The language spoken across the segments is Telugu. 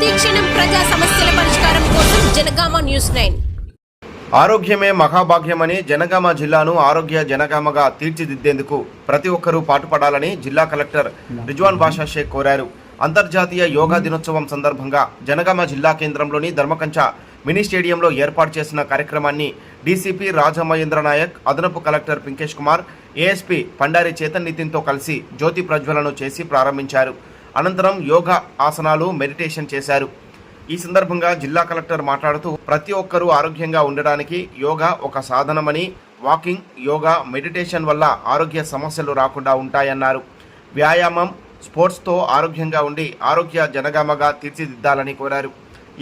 ప్రతిక్షణం ప్రజా సమస్యల పరిష్కారం కోసం జనగామ న్యూస్ నైన్. ఆరోగ్యమే మహాభాగ్యమని జనగామ జిల్లాను ఆరోగ్య జనగామగా తీర్చిదిద్దేందుకు ప్రతి ఒక్కరూ పాటుపడాలని జిల్లా కలెక్టర్ రిజ్వాన్ బాషా షేక్ కోరారు. అంతర్జాతీయ యోగా దినోత్సవం సందర్భంగా జనగామ జిల్లా కేంద్రంలోని ధర్మకంచ మినీ స్టేడియంలో ఏర్పాటు చేసిన కార్యక్రమాన్ని డీసీపీ రాజమహేంద్ర నాయక్ అదనపు కలెక్టర్ పింకేష్ కుమార్ ఏఎస్పీ పండారి చేతన్ నితిన్తో కలిసి జ్యోతి ప్రజ్వలను చేసి ప్రారంభించారు. అనంతరం యోగా ఆసనాలు మెడిటేషన్ చేశారు. ఈ సందర్భంగా జిల్లా కలెక్టర్ మాట్లాడుతూ ప్రతి ఒక్కరూ ఆరోగ్యంగా ఉండడానికి యోగా ఒక సాధనమని వాకింగ్ యోగా మెడిటేషన్ వల్ల ఆరోగ్య సమస్యలు రాకుండా ఉంటాయన్నారు. వ్యాయామం స్పోర్ట్స్తో ఆరోగ్యంగా ఉండి ఆరోగ్య జనగామగా తీర్చిదిద్దాలని కోరారు.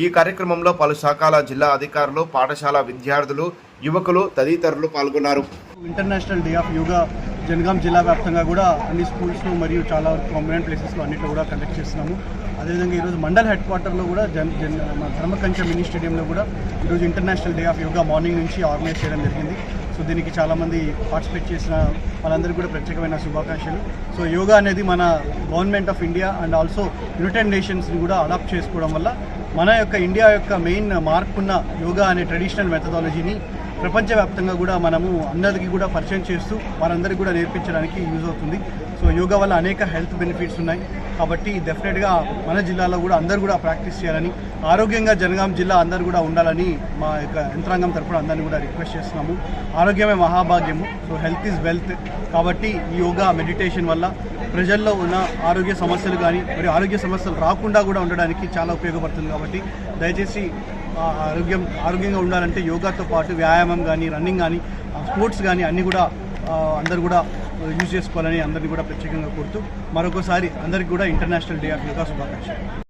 ఈ కార్యక్రమంలో పలు శాఖల జిల్లా అధికారులు పాఠశాల విద్యార్థులు యువకులు తదితరులు పాల్గొన్నారు. International day of yoga Jangaon జిల్లా వ్యాప్తంగా కూడా అన్ని స్కూల్స్లో మరియు చాలా కాంబినెంట్ ప్లేసెస్లో అన్నిట్లో కూడా కండక్ట్ చేస్తున్నాము. అదేవిధంగా ఈరోజు మండల్ హెడ్ క్వార్టర్లో కూడా జన్ జన్ మన ధర్మకంచ మినీ స్టేడియంలో కూడా ఈరోజు international day of yoga morning నుంచి ఆర్గనైజ్ చేయడం జరిగింది. సో దీనికి చాలామంది పార్టిసిపేట్ చేసిన వాళ్ళందరికీ కూడా ప్రత్యేకమైన శుభాకాంక్షలు. సో యోగా అనేది మన government of India and also united నేషన్స్ని కూడా అడాప్ట్ చేసుకోవడం వల్ల మన యొక్క ఇండియా యొక్క మెయిన్ మార్క్ ఉన్న యోగా అనే ట్రెడిషనల్ మెథడాలజీని ప్రపంచవ్యాప్తంగా కూడా మనము అందరికీ కూడా పరిచయం చేస్తూ వారందరికీ కూడా నేర్పించడానికి యూజ్ అవుతుంది. సో యోగా వల్ల అనేక హెల్త్ బెనిఫిట్స్ ఉన్నాయి. కాబట్టి డెఫినెట్గా మన జిల్లాలో కూడా అందరూ కూడా ప్రాక్టీస్ చేయాలని ఆరోగ్యంగా జనగాం జిల్లా అందరూ కూడా ఉండాలని మా యొక్క యంత్రాంగం తరపున అందరినీ కూడా రిక్వెస్ట్ చేస్తున్నాము. ఆరోగ్యమే మహాభాగ్యము. So health is wealth. కాబట్టి ఈ యోగా మెడిటేషన్ వల్ల ప్రజల్లో ఉన్న ఆరోగ్య సమస్యలు కానీ మరియు ఆరోగ్య సమస్యలు రాకుండా కూడా ఉండడానికి చాలా ఉపయోగపడుతుంది. కాబట్టి దయచేసి ఆరోగ్యం ఆరోగ్యంగా ఉండాలంటే యోగాతో పాటు వ్యాయామం కానీ రన్నింగ్ కానీ స్పోర్ట్స్ కానీ అన్నీ కూడా అందరు కూడా యూజ్ చేసుకోవాలని అందరినీ కూడా ప్రత్యేకంగా కోరుతూ మరొకసారి అందరికీ కూడా ఇంటర్నేషనల్ డే ఆఫ్ యోగా శుభాకాంక్షలు.